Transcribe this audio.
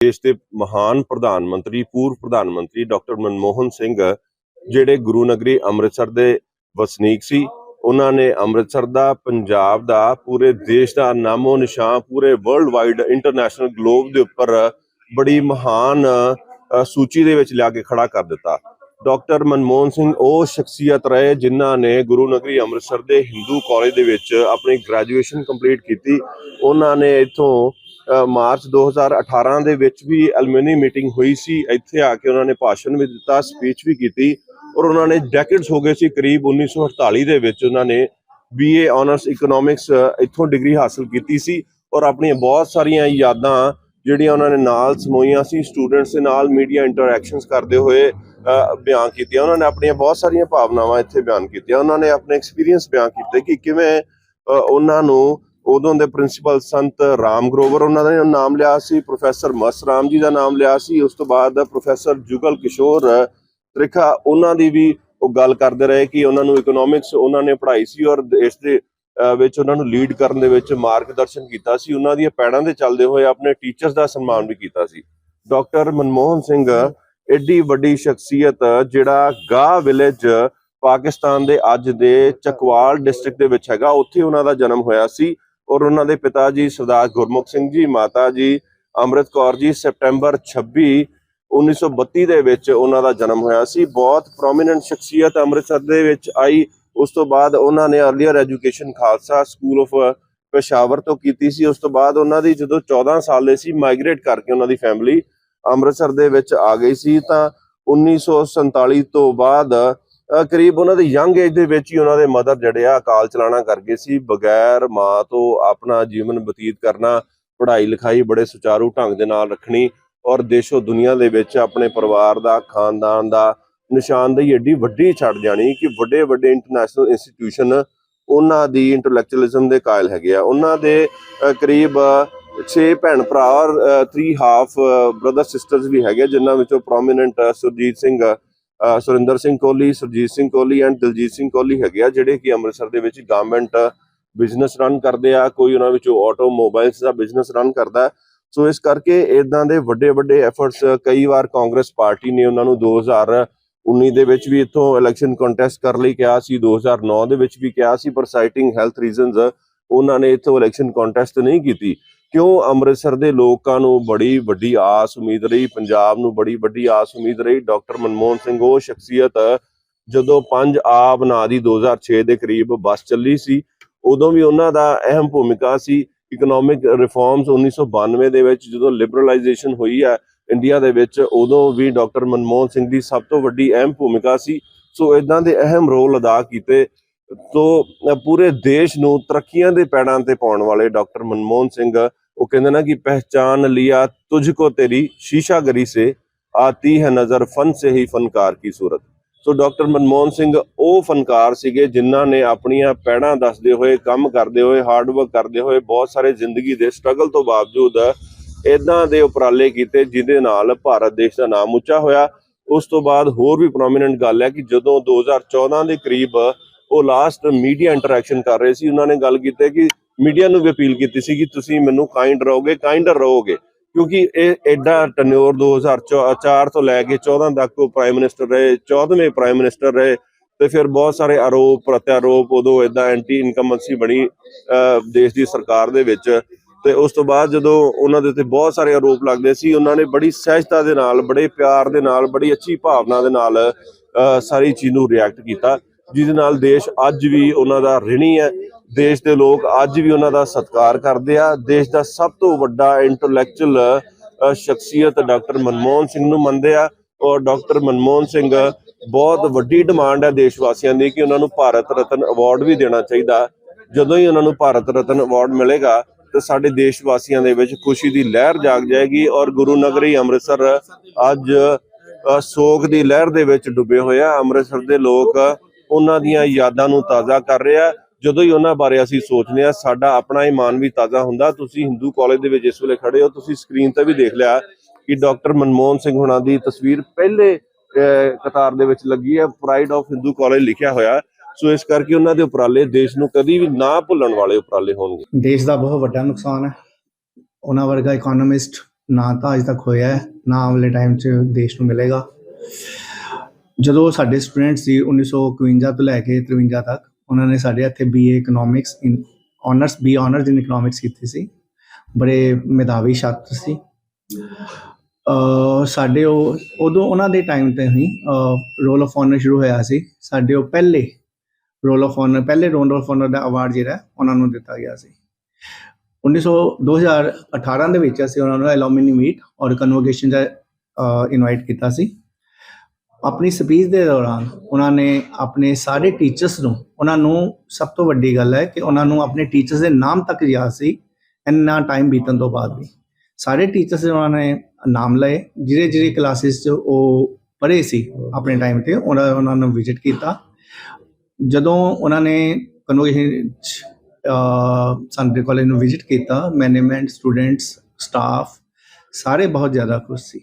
ਦੇਸ਼ ਦੇ ਮਹਾਨ ਪ੍ਰਧਾਨ ਮੰਤਰੀ, ਪੂਰਵ ਪ੍ਰਧਾਨ ਮੰਤਰੀ ਡਾਕਟਰ ਮਨਮੋਹਨ ਸਿੰਘ, ਜਿਹੜੇ ਗੁਰੂ ਨਗਰੀ ਅੰਮ੍ਰਿਤਸਰ ਦੇ ਵਸਨੀਕ ਸੀ, ਉਹਨਾਂ ਨੇ ਅੰਮ੍ਰਿਤਸਰ ਦਾ, ਪੰਜਾਬ ਦਾ, ਪੂਰੇ ਦੇਸ਼ ਦਾ ਨਾਮੋ ਨਿਸ਼ਾਨ, ਪੂਰੇ ਵਰਲਡ ਵਾਈਡ ਇੰਟਰਨੈਸ਼ਨਲ ਗਲੋਬ ਦੇ ਉੱਪਰ ਬੜੀ ਮਹਾਨ ਸੂਚੀ ਦੇ ਵਿੱਚ ਲਿਆ ਕੇ ਖੜਾ ਕਰ ਦਿੱਤਾ। ਡਾਕਟਰ ਮਨਮੋਹਨ ਸਿੰਘ ਉਹ ਸ਼ਖਸੀਅਤ ਰਹੇ ਜਿਨ੍ਹਾਂ ਨੇ ਗੁਰੂ ਨਗਰੀ ਅੰਮ੍ਰਿਤਸਰ ਦੇ ਹਿੰਦੂ ਕਾਲਜ ਦੇ ਵਿੱਚ ਆਪਣੀ ਗ੍ਰੈਜੂਏਸ਼ਨ ਕੰਪਲੀਟ ਕੀਤੀ। ਉਹਨਾਂ ਨੇ ਇੱਥੋਂ ਮਾਰਚ 2018 ਦੇ ਵਿੱਚ ਵੀ ਐਲੂਮਨੀ ਮੀਟਿੰਗ ਹੋਈ ਸੀ। ਇੱਥੇ ਆ ਕੇ ਉਹਨਾਂ ਨੇ ਭਾਸ਼ਣ ਵੀ ਦਿੱਤਾ, ਸਪੀਚ ਵੀ ਕੀਤੀ ਔਰ ਉਹਨਾਂ ਨੇ ਡੈਕੇਡਸ ਹੋ ਗਏ ਸੀ, ਕਰੀਬ 1948 ਦੇ ਵਿੱਚ ਉਹਨਾਂ ਨੇ ਬੀਏ ਆਨਰਸ ਇਕਨੋਮਿਕਸ ਇੱਥੋਂ ਡਿਗਰੀ ਹਾਸਲ ਕੀਤੀ ਸੀ ਔਰ ਆਪਣੀਆਂ ਬਹੁਤ ਸਾਰੀਆਂ ਯਾਦਾਂ ਜਿਹੜੀਆਂ ਉਹਨਾਂ ਨੇ ਨਾਲ ਸਮੋਈਆਂ ਸੀ, ਸਟੂਡੈਂਟਸ ਦੇ ਨਾਲ ਮੀਡੀਆ ਇੰਟਰੈਕਸ਼ਨਸ ਕਰਦੇ ਹੋਏ ਬਿਆਨ ਕੀਤੀਆਂ। ਉਹਨਾਂ ਨੇ ਆਪਣੀਆਂ ਬਹੁਤ ਸਾਰੀਆਂ ਭਾਵਨਾਵਾਂ ਇੱਥੇ ਬਿਆਨ ਕੀਤੀਆਂ। ਉਹਨਾਂ ਨੇ ਆਪਣੇ ਐਕਸਪੀਰੀਅੰਸ ਬਿਆਨ ਕੀਤੇ ਕਿ ਕਿਵੇਂ ਉਹਨਾਂ ਨੂੰ ਉਦੋਂ ਦੇ ਪ੍ਰਿੰਸੀਪਲ ਸੰਤ ਰਾਮ ਗਰੋਵਰ ਉਹਨਾਂ ਦਾ ਨਾਮ ਲਿਆ ਸੀ, ਪ੍ਰੋਫੈਸਰ ਮਸ ਰਾਮ ਜੀ ਦਾ ਨਾਮ ਲਿਆ ਸੀ, ਉਸ ਤੋਂ ਬਾਅਦ ਪ੍ਰੋਫੈਸਰ ਜੁਗਲ ਕਿਸ਼ੋਰ ਤ੍ਰਿਖਾ, ਉਹਨਾਂ ਦੀ ਵੀ ਉਹ ਗੱਲ ਕਰਦੇ ਰਹੇ ਕਿ ਉਹਨਾਂ ਨੂੰ ਇਕਨੋਮਿਕਸ ਉਹਨਾਂ ਨੇ ਪੜ੍ਹਾਈ ਸੀ ਔਰ ਇਸ ਦੇ ਵਿੱਚ ਉਹਨਾਂ ਨੂੰ ਲੀਡ ਕਰਨ ਦੇ ਵਿੱਚ ਮਾਰਗਦਰਸ਼ਨ ਕੀਤਾ ਸੀ, ਉਹਨਾਂ ਦੀਆਂ ਪੈੜਾਂ ਦੇ ਚੱਲਦੇ ਹੋਏ ਆਪਣੇ ਟੀਚਰਸ ਦਾ ਸਨਮਾਨ ਵੀ ਕੀਤਾ ਸੀ। ਡਾਕਟਰ ਮਨਮੋਹਨ ਸਿੰਘ ਐਡੀ ਵੱਡੀ ਸ਼ਖਸੀਅਤ ਜਿਹੜਾ ਗਾ ਵਿਲੇਜ ਪਾਕਿਸਤਾਨ ਦੇ ਅੱਜ ਦੇ ਚਕਵਾਲ ਡਿਸਟ੍ਰਿਕਟ ਦੇ ਵਿੱਚ ਹੈਗਾ, ਉੱਥੇ ਉਹਨਾਂ ਦਾ ਜਨਮ ਹੋਇਆ ਸੀ। ਔਰ ਉਹਨਾਂ ਦੇ ਪਿਤਾ ਜੀ ਸਰਦਾਰ ਗੁਰਮੁਖ ਸਿੰਘ ਜੀ, ਮਾਤਾ ਜੀ ਅੰਮ੍ਰਿਤ ਕੌਰ ਜੀ, ਸਪਟੈਂਬਰ 26 1932 ਦੇ ਵਿੱਚ ਉਹਨਾਂ ਦਾ ਜਨਮ ਹੋਇਆ ਸੀ। ਬਹੁਤ ਪ੍ਰੋਮਿਨੈਂਟ ਸ਼ਖਸੀਅਤ ਅੰਮ੍ਰਿਤਸਰ ਦੇ ਵਿੱਚ ਆਈ। ਉਸ ਤੋਂ ਬਾਅਦ ਉਹਨਾਂ ਨੇ earlier education Khalsa school of Peshawar ਤੋਂ ਕੀਤੀ ਸੀ। ਉਸ ਤੋਂ ਬਾਅਦ ਉਹਨਾਂ ਦੀ ਜਦੋਂ 14 ਸਾਲ ਦੇ ਸੀ ਮਾਈਗ੍ਰੇਟ ਕਰਕੇ ਉਹਨਾਂ ਦੀ ਫੈਮਿਲੀ ਅੰਮ੍ਰਿਤਸਰ ਦੇ ਵਿੱਚ ਆ ਗਈ ਸੀ। ਤਾਂ 1947 ਤੋਂ ਬਾਅਦ ਕਰੀਬ ਉਹਨਾਂ ਦੇ ਯੰਗ ਏਜ ਦੇ ਵਿੱਚ ਹੀ ਉਹਨਾਂ ਦੇ ਮਦਰ ਜਿਹੜੇ ਆ ਅਕਾਲ ਚਲਾਣਾ ਕਰ ਗਏ ਸੀ, ਬਗੈਰ ਮਾਂ ਤੋਂ ਆਪਣਾ ਜੀਵਨ ਬਤੀਤ ਕਰਨਾ, ਪੜ੍ਹਾਈ ਲਿਖਾਈ ਬੜੇ ਸੁਚਾਰੂ ਢੰਗ ਦੇ ਨਾਲ ਰੱਖਣੀ ਔਰ ਦੇਸ਼ੋ ਦੁਨੀਆ ਦੇ ਵਿੱਚ ਆਪਣੇ ਪਰਿਵਾਰ ਦਾ, ਖਾਨਦਾਨ ਦਾ ਨਿਸ਼ਾਨਦੇਹੀ ਏਡੀ ਵੱਡੀ ਛੱਡ ਜਾਣੀ ਕਿ ਵੱਡੇ ਵੱਡੇ ਇੰਟਰਨੈਸ਼ਨਲ ਇੰਸਟੀਟਿਊਸ਼ਨ ਉਹਨਾਂ ਦੀ ਇੰਟੈਲੈਕਚੁਅਲਿਜ਼ਮ ਦੇ ਕਾਇਲ ਹੈਗੇ ਆ। ਉਹਨਾਂ ਦੇ ਕਰੀਬ 6 ਭੈਣ ਭਰਾ ਔਰ 3 ਹਾਫ ਬ੍ਰਦਰ ਸਿਸਟਰਸ ਵੀ ਹੈਗੇ ਜਿਨ੍ਹਾਂ ਵਿੱਚੋਂ ਪ੍ਰੋਮਿਨੈਂਟ ਸੁਰਜੀਤ ਸਿੰਘ ਸੁਰਿੰਦਰ ਸਿੰਘ ਕੋਹਲੀ, ਸੁਰਜੀਤ ਸਿੰਘ ਕੋਹਲੀ ਐਂਡ ਦਲਜੀਤ ਸਿੰਘ ਕੋਹਲੀ ਹੈਗੇ ਆ, ਜਿਹੜੇ ਕਿ ਅੰਮ੍ਰਿਤਸਰ ਦੇ ਵਿੱਚ ਗਵਰਨਮੈਂਟ ਬਿਜ਼ਨਸ ਰਨ ਕਰਦੇ ਆ, ਕੋਈ ਉਹਨਾਂ ਵਿੱਚੋਂ ਆਟੋਮੋਬਾਈਲਸ ਦਾ ਬਿਜ਼ਨਸ ਰਨ ਕਰਦਾ ਸੋ ਇਸ ਕਰਕੇ ਇਦਾਂ ਦੇ ਵੱਡੇ ਵੱਡੇ ਐਫਰਟਸ ਕਈ ਵਾਰ ਕਾਂਗਰਸ ਪਾਰਟੀ ਨੇ ਉਹਨਾਂ ਨੂੰ 2019 ਦੇ ਵਿੱਚ ਵੀ ਇੱਥੋਂ ਇਲੈਕਸ਼ਨ ਕੰਟੈਸਟ ਕਰ ਲਈ ਕਿਹਾ ਸੀ 2009 ਦੇ ਵਿੱਚ ਵੀ ਕਿਹਾ ਸੀ, ਪਰ ਸਾਈਟਿੰਗ ਹੈਲਥ ਰੀਜ਼ਨਸ ਉਹਨਾਂ ਨੇ ਇੱਥੋਂ ਇਲੈਕਸ਼ਨ ਕੰਟੈਸਟ ਨਹੀਂ ਕੀਤੀ। ਕਿਉਂ ਅੰਮ੍ਰਿਤਸਰ ਦੇ ਲੋਕਾਂ ਨੂੰ ਬੜੀ ਵੱਡੀ ਆਸ ਉਮੀਦ ਰਹੀ? ਪੰਜਾਬ ਨੂੰ ਬੜੀ ਵੱਡੀ ਆਸ ਉਮੀਦ ਰਹੀ। ਡਾਕਟਰ ਮਨਮੋਹਨ ਸਿੰਘ, ਉਹ ਸ਼ਖਸੀਅਤ ਜਦੋਂ ਪੰਜ ਆਬ ਨਾਂ ਦੀ 2006 ਦੇ ਕਰੀਬ ਬੱਸ ਚੱਲੀ ਸੀ, ਉਦੋਂ ਵੀ ਉਹਨਾਂ ਦਾ ਅਹਿਮ ਭੂਮਿਕਾ ਸੀ ਇਕਨੋਮਿਕ ਰਿਫਾਰਮਸ 1992 ਦੇ ਵਿੱਚ ਜਦੋਂ ਲਿਬਰਲਾਈਜੇਸ਼ਨ ਹੋਈ ਹੈ ਇੰਡੀਆ ਦੇ ਵਿੱਚ, ਉਦੋਂ ਵੀ ਡਾਕਟਰ ਮਨਮੋਹਨ ਸਿੰਘ ਦੀ ਸਭ ਤੋਂ ਵੱਡੀ ਅਹਿਮ ਭੂਮਿਕਾ ਸੀ। ਸੋ ਇਦਾਂ ਦੇ ਅਹਿਮ ਰੋਲ ਅਦਾ ਕੀਤੇ ਤੋ ਪੂਰੇ ਦੇਸ਼ ਨੂੰ ਤਰੱਕੀਆਂ ਦੇ ਪੈੜਾਂ ਤੇ ਪਾਉਣ ਵਾਲੇ ਡਾਕਟਰ ਮਨਮੋਹਨ ਸਿੰਘ, ਉਹ ਕਹਿੰਦੇ ਨਾ ਕਿ ਪਹਿਚਾਨ ਲਿਆ ਤੁਝਕੋ ਤੇਰੀ ਸ਼ੀਸ਼ਾਗਰੀ ਸੇ, ਆਤੀ ਹੈ ਨਜ਼ਰ ਫਨ ਸੇ ਹੀ ਫਨਕਾਰ ਕੀ ਸੂਰਤ। ਸੋ, ਡਾਕਟਰ ਮਨਮੋਹਨ ਸਿੰਘ ਉਹ ਫਨਕਾਰ ਸੀਗੇ ਜਿਨ੍ਹਾਂ ਨੇ ਆਪਣੀਆਂ ਪੈੜਾਂ ਦੱਸਦੇ ਹੋਏ, ਕੰਮ ਕਰਦੇ ਹੋਏ ਹਾਰਡ ਵਰਕ ਕਰਦੇ ਹੋਏ ਬਹੁਤ ਸਾਰੇ ਜ਼ਿੰਦਗੀ ਦੇ ਸਟਰਗਲ ਤੋਂ ਬਾਵਜੂਦ ਇਦਾਂ ਦੇ ਉਪਰਾਲੇ ਕੀਤੇ ਜਿਹਦੇ ਨਾਲ ਭਾਰਤ ਦੇਸ਼ ਦਾ ਨਾਮ ਉੱਚਾ ਹੋਇਆ। ਉਸ ਤੋਂ ਬਾਅਦ ਹੋਰ ਵੀ ਪ੍ਰੋਮਿਨੈਂਟ ਗੱਲ ਹੈ ਕਿ ਜਦੋਂ 2014 ਦੇ ਕਰੀਬ ਉਹ ਲਾਸਟ ਮੀਡੀਆ ਇੰਟਰੈਕਸ਼ਨ ਕਰ ਰਹੇ ਸੀ, ਉਹਨਾਂ ਨੇ ਗੱਲ ਕੀਤੀ ਕਿ ਮੀਡੀਆ ਨੂੰ ਵੀ ਅਪੀਲ ਕੀਤੀ ਸੀ ਕਿ ਤੁਸੀਂ ਮੈਨੂੰ ਕਾਈਂਡ ਰਹੋਗੇ ਕਾਈਂਡਰ ਰਹੋਗੇ। ਕਿਉਂਕਿ ਇਹ ਐਡਾ ਟਨਿਓਰ 2004 ਤੋਂ ਲੈ ਕੇ 14 ਤੱਕ ਉਹ ਪ੍ਰਾਈਮ ਮਿਨਿਸਟਰ ਰਹੇ 14ਵੇਂ ਪ੍ਰਾਈਮ ਮਿਨਿਸਟਰ ਰਹੇ ਤੇ ਫਿਰ ਬਹੁਤ ਸਾਰੇ ਆਰੋਪ, ਪ੍ਰਤਿਆਰੋਪ, ਉਦੋਂ ਇਦਾਂ ਐਂਟੀ ਇਨਕਮੈਂਸੀ ਬਣੀ ਦੇਸ਼ ਦੀ ਸਰਕਾਰ ਦੇ ਵਿੱਚ। ਤੇ ਉਸ ਤੋਂ ਬਾਅਦ ਜਦੋਂ ਉਹਨਾਂ ਦੇ ਉੱਤੇ ਬਹੁਤ ਸਾਰੇ ਆਰੋਪ ਲੱਗਦੇ ਸੀ, ਉਹਨਾਂ ਨੇ ਬੜੀ ਸਹਿਜਤਾ ਦੇ ਨਾਲ, ਬੜੇ ਪਿਆਰ ਦੇ ਨਾਲ, ਬੜੀ ਅੱਛੀ ਭਾਵਨਾ ਦੇ ਨਾਲ ਸਾਰੀ ਚੀਜ਼ ਨੂੰ ਰਿਐਕਟ ਕੀਤਾ। ਜਿਹਦੇ ਨਾਲ ਦੇਸ਼ ਅੱਜ ਵੀ ਉਹਨਾਂ ਦਾ ਰਿਣੀ ਹੈ। ਦੇਸ਼ ਦੇ ਲੋਕ ਅੱਜ ਵੀ ਉਹਨਾਂ ਦਾ ਸਤਿਕਾਰ ਕਰਦੇ ਆ। ਦੇਸ਼ ਦਾ ਸਭ ਤੋਂ ਵੱਡਾ ਇੰਟੈਲੈਕਚੁਅਲ ਸ਼ਖਸੀਅਤ ਡਾਕਟਰ ਮਨਮੋਹਨ ਸਿੰਘ ਨੂੰ ਮੰਨਦੇ ਆ। ਔਰ ਡਾਕਟਰ ਮਨਮੋਹਨ ਸਿੰਘ ਬਹੁਤ ਵੱਡੀ ਡਿਮਾਂਡ ਹੈ ਦੇਸ਼ ਵਾਸੀਆਂ ਦੀ ਕਿ ਉਹਨਾਂ ਨੂੰ ਭਾਰਤ ਰਤਨ ਅਵਾਰਡ ਵੀ ਦੇਣਾ ਚਾਹੀਦਾ। ਜਦੋਂ ਹੀ ਉਹਨਾਂ ਨੂੰ ਭਾਰਤ ਰਤਨ ਅਵਾਰਡ ਮਿਲੇਗਾ, ਤੇ ਸਾਡੇ ਦੇਸ਼ ਵਾਸੀਆਂ ਦੇ ਵਿੱਚ ਖੁਸ਼ੀ ਦੀ ਲਹਿਰ ਜਾਗ ਜਾਏਗੀ। ਔਰ ਗੁਰੂ ਨਗਰੀ ਅੰਮ੍ਰਿਤਸਰ ਅੱਜ ਸੋਗ ਦੀ ਲਹਿਰ ਦੇ ਵਿੱਚ ਡੁੱਬੇ ਹੋਏ ਆ। ਅੰਮ੍ਰਿਤਸਰ ਦੇ ਲੋਕ ਉਹਨਾਂ ਦੀਆਂ ਯਾਦਾਂ ਨੂੰ ਤਾਜ਼ਾ ਕਰ ਰਿਹਾ। ਜਦੋਂ ਹੀ ਉਹਨਾਂ ਬਾਰੇ ਅਸੀਂ ਸੋਚਦੇ ਆ ਸਾਡਾ ਆਪਣਾ ਇਮਾਨ ਵੀ ਤਾਜ਼ਾ ਹੁੰਦਾ। ਤੁਸੀਂ ਹਿੰਦੂ ਕਾਲਜ ਦੇ ਵਿੱਚ ਇਸ ਵੇਲੇ ਖੜੇ ਹੋ, ਤੁਸੀਂ ਸਕਰੀਨ ਤੇ ਵੀ ਦੇਖ ਲਿਆ ਕਿ ਡਾਕਟਰ ਮਨਮੋਹਨ ਸਿੰਘ ਹੁਣਾਂ ਦੀ ਤਸਵੀਰ ਪਹਿਲੇ ਕਤਾਰ ਦੇ ਵਿੱਚ ਲੱਗੀ ਹੈ। ਪ੍ਰਾਈਡ ਆਫ ਹਿੰਦੂ ਕਾਲਜ ਲਿਖਿਆ ਹੋਇਆ। ਸੋ ਇਸ ਕਰਕੇ ਉਹਨਾਂ ਦੇ ਉਪਰਾਲੇ ਦੇਸ਼ ਨੂੰ ਕਦੀ ਵੀ ਨਾ ਭੁੱਲਣ ਵਾਲੇ ਉਪਰਾਲੇ ਹੋਣਗੇ। ਦੇਸ਼ ਦਾ ਬਹੁਤ ਵੱਡਾ ਨੁਕਸਾਨ ਹੈ। ਉਹਨਾਂ ਵਰਗਾ ਇਕਨੋਮਿਸਟ ਨਾ ਤਾਂ ਅਜੇ ਤੱਕ ਹੋਇਆ ਨਾ ਆਉਣ ਵਾਲੇ ਟਾਈਮ 'ਚ ਦੇਸ਼ ਨੂੰ ਮਿਲੇਗਾ। ਜਦੋਂ ਸਾਡੇ ਸਟੂਡੈਂਟ ਸੀ 1951 ਤੋਂ ਲੈ ਕੇ 53 ਤੱਕ, ਉਹਨਾਂ ਨੇ ਸਾਡੇ ਇੱਥੇ BA economics in honours B honours in economics ਕੀਤੀ ਸੀ। ਬੜੇ ਮੇਧਾਵੀ ਛਾਤਰ ਸੀ। ਸਾਡੇ ਉਹ, ਉਦੋਂ ਉਹਨਾਂ ਦੇ ਟਾਈਮ ਤੇ ਹੀ ਰੋਲ ਆਫ ਆਨਰ ਸ਼ੁਰੂ ਹੋਇਆ ਸੀ। ਸਾਡੇ ਉਹ ਪਹਿਲੇ ਰੋਲ ਆਫ ਆਨਰ ਪਹਿਲੇ ਰੋਲ ਆਫ ਆਨਰ ਦਾ ਅਵਾਰਡ ਜਿਹੜਾ, ਉਹਨਾਂ ਨੂੰ ਦਿੱਤਾ ਗਿਆ ਸੀ। 1900 2018 ਦੇ ਵਿੱਚ ਅਸੀਂ ਉਹਨਾਂ ਨੂੰ ਐਲੂਮਨੀ ਮੀਟ ਔਰ ਕਨਵੋਕੇਸ਼ਨ ਦਾ ਇਨਵਾਈਟ ਕੀਤਾ ਸੀ। ਆਪਣੀ ਸਪੀਚ ਦੇ ਦੌਰਾਨ ਉਹਨਾਂ ਨੇ ਆਪਣੇ ਸਾਰੇ ਟੀਚਰਸ ਨੂੰ, ਉਹਨਾਂ ਨੂੰ ਸਭ ਤੋਂ ਵੱਡੀ ਗੱਲ ਹੈ ਕਿ ਉਹਨਾਂ ਨੂੰ ਆਪਣੇ ਟੀਚਰਸ ਦੇ ਨਾਮ ਤੱਕ ਯਾਦ ਸੀ, ਇੰਨਾ ਟਾਈਮ ਬੀਤਣ ਤੋਂ ਬਾਅਦ ਵੀ। ਸਾਰੇ ਟੀਚਰਸ ਦੇ ਉਹਨਾਂ ਨੇ ਨਾਮ ਲਏ, ਜਿਹੜੇ ਜਿਹੜੇ ਕਲਾਸਿਸ 'ਚ ਉਹ ਪੜ੍ਹੇ ਸੀ ਆਪਣੇ ਟਾਈਮ ਤੇ, ਉਹਨਾਂ ਉਹਨਾਂ ਨੂੰ ਵਿਜ਼ਿਟ ਕੀਤਾ। ਜਦੋਂ ਉਹਨਾਂ ਨੇ ਕਨਵੋਕੇਸ਼ਨ ਸਾਡੇ ਕਾਲਜ ਨੂੰ ਵਿਜ਼ਿਟ ਕੀਤਾ ਮੈਨੇਜਮੈਂਟ ਸਟੂਡੈਂਟਸ ਸਟਾਫ ਸਾਰੇ ਬਹੁਤ ਜ਼ਿਆਦਾ ਖੁਸ਼ ਸੀ।